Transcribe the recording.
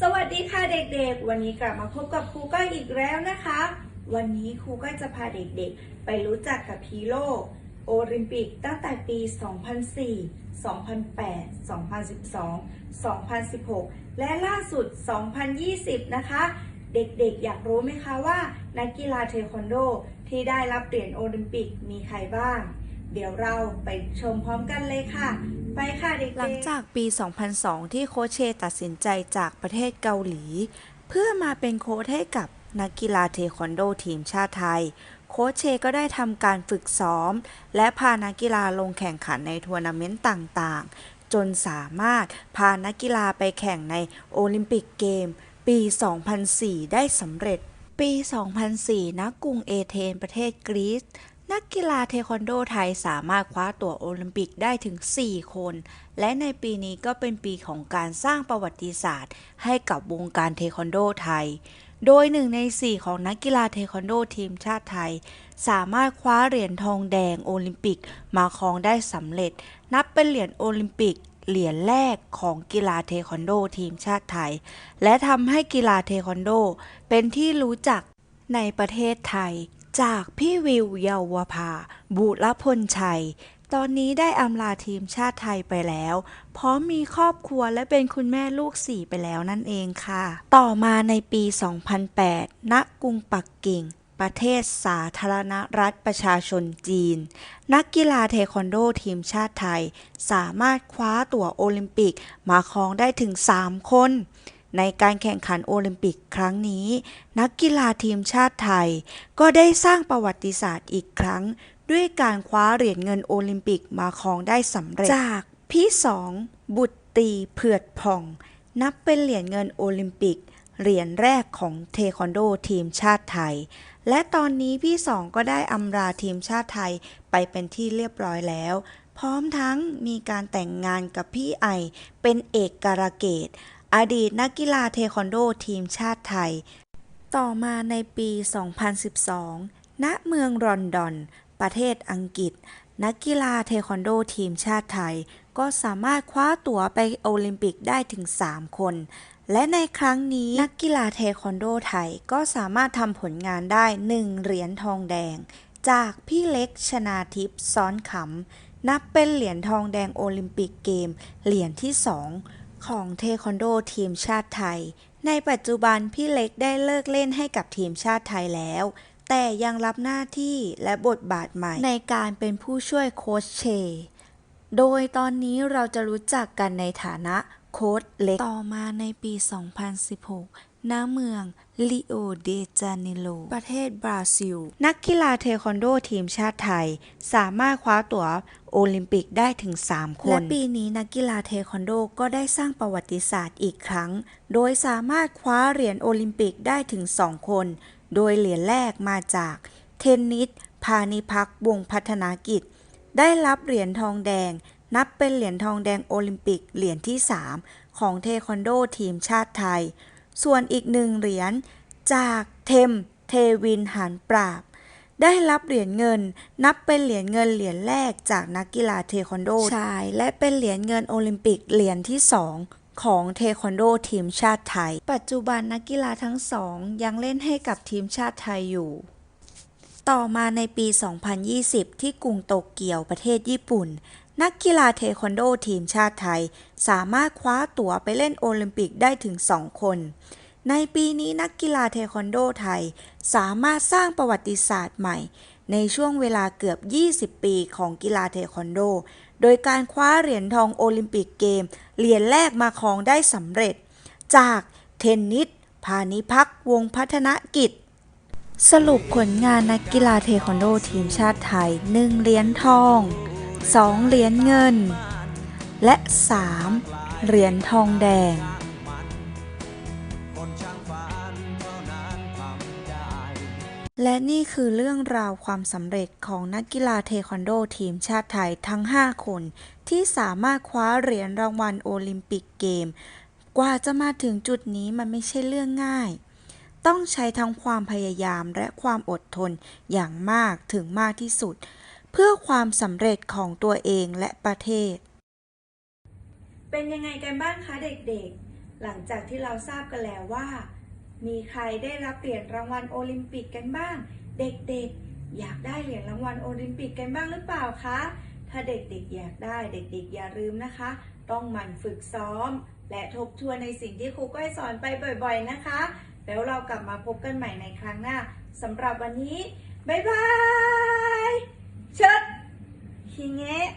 สวัสดีค่ะเด็กๆ วันนี้กลับมาพบกับครูก้อยอีกแล้วนะคะ วันนี้ครูก้อยจะพาเด็กๆ ไปรู้จักกับฮีโร่โอลิมปิกตั้งแต่ปี 2004 2008 2012 2016 และล่าสุด 2020 นะคะ เด็กๆ อยากรู้ไหมคะว่านักกีฬาเทควันโดที่ได้รับเหรียญโอลิมปิกมีใครบ้าง เดี๋ยวเราไปชมพร้อมกันเลยค่ะ ไปค่ะเด็กๆ หลังจากปี 2002 ที่โคชเชตัดสินใจจากประเทศเกาหลี เพื่อมาเป็นโค้ชให้กับนักกีฬาเทควันโดทีมชาติไทย โค้ชเชก็ได้ทำการฝึกซ้อม และพานักกีฬาลงแข่งขันในทัวร์นาเมนต์ต่างๆ จนสามารถพานักกีฬาไปแข่งในโอลิมปิกเกม ปี 2004 ได้สำเร็จ ปี 2004ณกรุงเอเธนประเทศกรีซ นักกีฬาเทควันโดไทยสามารถคว้าตั๋วโอลิมปิกได้ถึง 4 คน และในปีนี้ก็เป็นปีของการสร้างประวัติศาสตร์ ให้กับวงการเทควันโดไทย โดยหนึ่งใน 4 ของนักกีฬาเทควันโดทีมชาติไทย สามารถคว้าเหรียญทองแดงโอลิมปิกมาครองได้สำเร็จ นับเป็นเหรียญโอลิมปิกเหรียญแรกของกีฬาเทควันโดทีมชาติไทย และทำให้กีฬาเทควันโด เป็นที่รู้จักในประเทศไทย จากพี่วิวเยาวภา บุรพลชัย ตอนนี้ได้อำลาทีมชาติไทยไปแล้ว พร้อมมีครอบครัวและเป็นคุณแม่ลูกสี่ไปแล้วนั่นเองค่ะ ต่อมาในปี 2008 ณ กรุงปักกิ่ง ประเทศสาธารณรัฐประชาชนจีน นักกีฬาเทควันโดทีมชาติไทย สามารถคว้าตั๋วโอลิมปิกมาครองได้ถึง 3 คน ในการแข่งขันโอลิมปิกครั้งนี้ นักกีฬาทีมชาติไทย ก็ได้สร้างประวัติศาสตร์อีกครั้ง ด้วยการคว้าเหรียญเงินโอลิมปิกมาครองได้สำเร็จ จากพี่สองบุตรตีเผือดผ่อง นับเป็นเหรียญเงินโอลิมปิก เหรียญแรกของเทควันโดทีมชาติไทย และตอนนี้พี่สองก็ได้อำลาทีมชาติไทยไปเป็นที่เรียบร้อยแล้วพร้อมทั้งมีการแต่งงานกับพี่ไอเป็นเอกการะเกต อดีตนักกีฬาเทควันโดทีมชาติไทย ต่อมาในปี 2012 ณ เมืองลอนดอน ประเทศอังกฤษ นักกีฬาเทควันโดทีมชาติไทย ก็สามารถคว้าตั๋วไปโอลิมปิกได้ถึง 3 คน และในครั้งนี้นักกีฬาเทควันโดไทยก็สามารถทำผลงานได้ 1 เหรียญทองแดง จากพี่เล็กชนาทิพย์ซ้อนขำนับเป็นเหรียญทองแดงโอลิมปิกเกม เหรียญที่ 2 ของเทควันโดทีมชาติไทย ในปัจจุบันพี่เล็กได้เลิกเล่นให้กับทีมชาติไทยแล้ว แต่ยังรับหน้าที่และบทบาทใหม่ ในการเป็นผู้ช่วยโค้ชเช โดยตอนนี้เราจะรู้จักกันในฐานะโค้ชเล็ก ต่อมาในปี 2016 ณเมืองลิโอเดจาเนโร ประเทศบราซิล นักกีฬาเทควันโดทีมชาติไทย สามารถคว้าตั๋วโอลิมปิกได้ถึง 3 คน และปีนี้นักกีฬาเทควันโดก็ได้สร้างประวัติศาสตร์อีกครั้ง โดยสามารถคว้าเหรียญโอลิมปิกได้ถึง 2 คน โดยเหรียญแรกมาจากเทนนิสพานิพักวงพัฒนากิจ ได้รับเหรียญทองแดง นับเป็นเหรียญทองแดงโอลิมปิกเหรียญที่ 3 ของเทควันโดทีมชาติไทย ส่วนอีกหนึ่งเหรียญจากเทมเทวินหานปราบ ได้รับเหรียญเงินนับเป็นเหรียญเงินเหรียญแรกจากนักกีฬาเทควันโดชายและเป็นเหรียญเงินโอลิมปิกเหรียญที่2ของเทควันโดทีมชาติไทย ปัจจุบันนักกีฬาทั้งสองยังเล่นให้กับทีมชาติไทยอยู่ ต่อมาในปี 2020 ที่กรุงโตเกียวประเทศญี่ปุ่น นักกีฬาเทควันโดทีมชาติไทย สามารถคว้าตั๋วไปเล่นโอลิมปิกได้ถึง 2 คน ในปีนี้นักกีฬาเทควันโดไทย สามารถสร้างประวัติศาสตร์ใหม่ ในช่วงเวลาเกือบ 20 ปีของกีฬาเทควันโด โดยการคว้าเหรียญทองโอลิมปิกเกม เหรียญแรกมาครองได้สำเร็จ จากเทนนิสพานิพักวงพัฒนกิจสรุปผลงานนักกีฬาเทควันโดทีมชาติไทย 1 เหรียญทอง 2 เหรียญเงิน และ 3 เหรียญทองแดง และนี่คือเรื่องราวความสำเร็จของนักกีฬาเทควันโดทีมชาติไทยทั้ง 5 คน ที่สามารถคว้าเหรียญรางวัลโอลิมปิกเกม กว่าจะมาถึงจุดนี้มันไม่ใช่เรื่องง่ายต้องใช้ทั้งความพยายามและความอดทนอย่างมากถึงมากที่สุด เพื่อความสำเร็จของตัวเองและประเทศ เป็นยังไงกันบ้างคะเด็กๆ หลังจากที่เราทราบกันแล้วว่า มีใครได้รับเหรียญรางวัลโอลิมปิกกันบ้าง เด็กๆ อยากได้เหรียญรางวัลโอลิมปิกกันบ้างหรือเปล่าคะ ถ้าเด็กๆ อยากได้เด็กๆ อย่าลืมนะคะ ต้องหมั่นฝึกซ้อม และทบทวนในสิ่งที่ครูก้อยสอนไปบ่อยๆนะคะ แล้วเรากลับมาพบกันใหม่ในครั้งหน้าสำหรับวันนี้บ๊ายบาย เชิดคิงเงะ